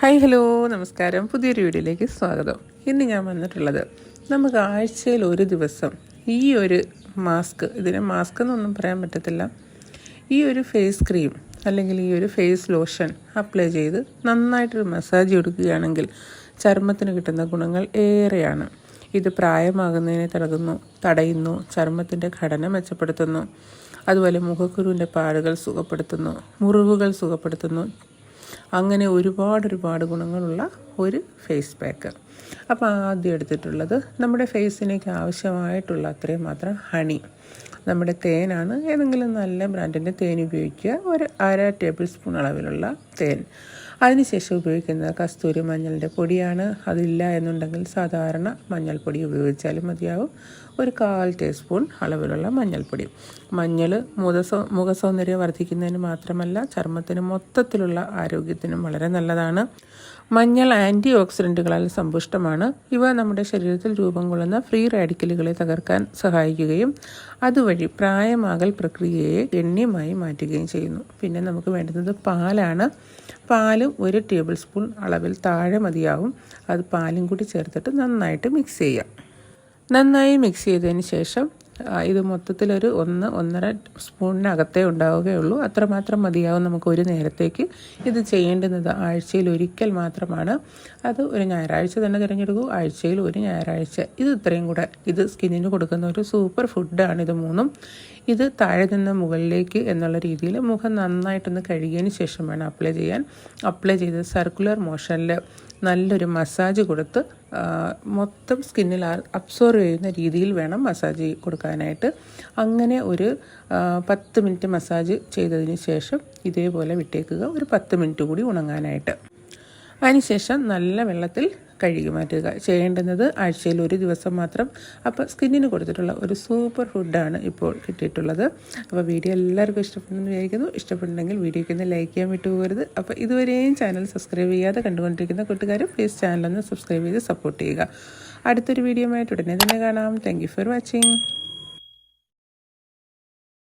Hi hello നമസ്കാരം. പുതിയൊരു വീഡിയോയിലേക്ക് സ്വാഗതം. ഇന്ന് ഞാൻ വന്നിട്ടുള്ളത് നമുക്ക് ആഴ്ചയിൽ ഒരു ദിവസം ഈ ഒരു മാസ്ക് ഇതിന് മാസ്ക് എന്നൊന്നും പറയാൻ പറ്റത്തില്ല. ഈ ഒരു ഫേസ് ക്രീം അല്ലെങ്കിൽ ഈ ഒരു ഫേസ് ലോഷൻ അപ്ലൈ ചെയ്ത് നന്നായിട്ടൊരു മസാജ് കൊടുക്കുകയാണെങ്കിൽ ചർമ്മത്തിന് കിട്ടുന്ന ഗുണങ്ങൾ ഏറെയാണ്. ഇത് പ്രായമാകുന്നതിനെ തടകുന്നു തടയുന്നു ചർമ്മത്തിന്റെ ഘടന മെച്ചപ്പെടുത്തുന്നു. അതുപോലെ മുഖക്കുരുവിന്റെ പാടുകൾ സുഖപ്പെടുത്തുന്നു മുറിവുകൾ സുഖപ്പെടുത്തുന്നു അങ്ങനെ ഒരുപാട് ഒരുപാട് ഗുണങ്ങളുള്ള ഒരു ഫേസ് പാക്ക് അപ്പോൾ ആദ്യം എടുത്തിട്ടുള്ളത് നമ്മുടെ ഫേസിനേക്ക് ആവശ്യമായിട്ടുള്ള അത്രയും മാത്രം ഹണി നമ്മുടെ തേനാണ് ഏതെങ്കിലും നല്ല ബ്രാൻഡിന്റെ തേൻ ഉപയോഗിക്കുക. ഒരു അര ടേബിൾ സ്പൂൺ അളവിലുള്ള തേൻ. അതിനുശേഷം ഉപയോഗിക്കുന്നത് കസ്തൂരി മഞ്ഞളിന്റെ പൊടിയാണ്. അതില്ല എന്നുണ്ടെങ്കിൽ സാധാരണ മഞ്ഞൾപ്പൊടി ഉപയോഗിച്ചാലും മതിയാവും. ഒരു കാൽ ടീസ്പൂൺ അളവിലുള്ള മഞ്ഞൾപ്പൊടി. മഞ്ഞൾ മുഖസൗ മുഖസൗന്ദര്യം വർദ്ധിക്കുന്നതിന് മാത്രമല്ല ചർമ്മത്തിന് മൊത്തത്തിലുള്ള ആരോഗ്യത്തിനും വളരെ നല്ലതാണ്. മഞ്ഞൾ ആന്റി ഓക്സിഡന്റുകളാൽ സമ്പുഷ്ടമാണ്. ഇവ നമ്മുടെ ശരീരത്തിൽ രൂപം കൊള്ളുന്ന ഫ്രീ റാഡിക്കലുകളെ തകർക്കാൻ സഹായിക്കുകയും അതുവഴി പ്രായമാകൽ പ്രക്രിയയെ ഗണ്യമായി മാറ്റുകയും ചെയ്യുന്നു. പിന്നെ നമുക്ക് വേണ്ടുന്നത് പാലാണ്. പാലും ഒരു ടേബിൾ സ്പൂൺ അളവിൽ താഴെ മതിയാവും. അത് പാലും കൂടി ചേർത്തിട്ട് നന്നായിട്ട് മിക്സ് ചെയ്യാം. നന്നായി മിക്സ് ചെയ്തതിന് ശേഷം ഇത് മൊത്തത്തിലൊരു ഒന്ന് ഒന്നര സ്പൂണിനകത്തേ ഉണ്ടാവുകയുള്ളൂ. അത്രമാത്രം മതിയാവും നമുക്ക് ഒരു നേരത്തേക്ക് ഇത് ചെയ്യേണ്ടുന്നത്. ആഴ്ചയിൽ ഒരിക്കൽ മാത്രമാണ്. അത് ഒരു ഞായറാഴ്ച തന്നെ തിരഞ്ഞെടുക്കൂ. ആഴ്ചയിൽ ഒരു ഞായറാഴ്ച. ഇത് ഇത്രയും കൂടെ. ഇത് സ്കിന്നിന് കൊടുക്കുന്ന ഒരു സൂപ്പർ ഫുഡാണ് ഇത് മൂന്നും. ഇത് താഴെ നിന്ന് മുകളിലേക്ക് എന്നുള്ള രീതിയിൽ മുഖം നന്നായിട്ടൊന്ന് കഴുകിയതിന് ശേഷം വേണം അപ്ലൈ ചെയ്യാൻ. അപ്ലൈ ചെയ്ത് സർക്കുലർ മോഷനിൽ നല്ലൊരു മസാജ് കൊടുത്ത് മൊത്തം സ്കിന്നിൽ അബ്സോർവ് ചെയ്യുന്ന രീതിയിൽ വേണം മസാജ് കൊടുക്കാനായിട്ട്. അങ്ങനെ ഒരു പത്ത് മിനിറ്റ് മസാജ് ചെയ്തതിന് ശേഷം ഇതേപോലെ വിട്ടേക്കുക. ഒരു പത്ത് മിനിറ്റ് കൂടി ഉണങ്ങാനായിട്ട്. അതിനുശേഷം നല്ല വെള്ളത്തിൽ കഴുകി മാറ്റുക. ചെയ്യേണ്ടുന്നത് ആഴ്ചയിൽ ഒരു ദിവസം മാത്രം. അപ്പോൾ സ്കിന്നിന് കൊടുത്തിട്ടുള്ള ഒരു സൂപ്പർ ഫുഡാണ് ഇപ്പോൾ കിട്ടിയിട്ടുള്ളത്. അപ്പോൾ വീഡിയോ എല്ലാവർക്കും ഇഷ്ടപ്പെടുന്നു വിചാരിക്കുന്നു. ഇഷ്ടപ്പെട്ടുണ്ടെങ്കിൽ വീഡിയോയ്ക്ക് ഒന്ന് ലൈക്ക് ചെയ്യാൻ വിട്ടുപോകരുത്. അപ്പോൾ ഇതുവരെയും ചാനൽ സബ്സ്ക്രൈബ് ചെയ്യാതെ കണ്ടുകൊണ്ടിരിക്കുന്ന കൂട്ടുകാർ പ്ലീസ് ചാനലൊന്ന് സബ്സ്ക്രൈബ് ചെയ്ത് സപ്പോർട്ട് ചെയ്യുക. അടുത്തൊരു വീഡിയോ ആയിട്ട് ഉടനെ തന്നെ കാണാം. Thank for watching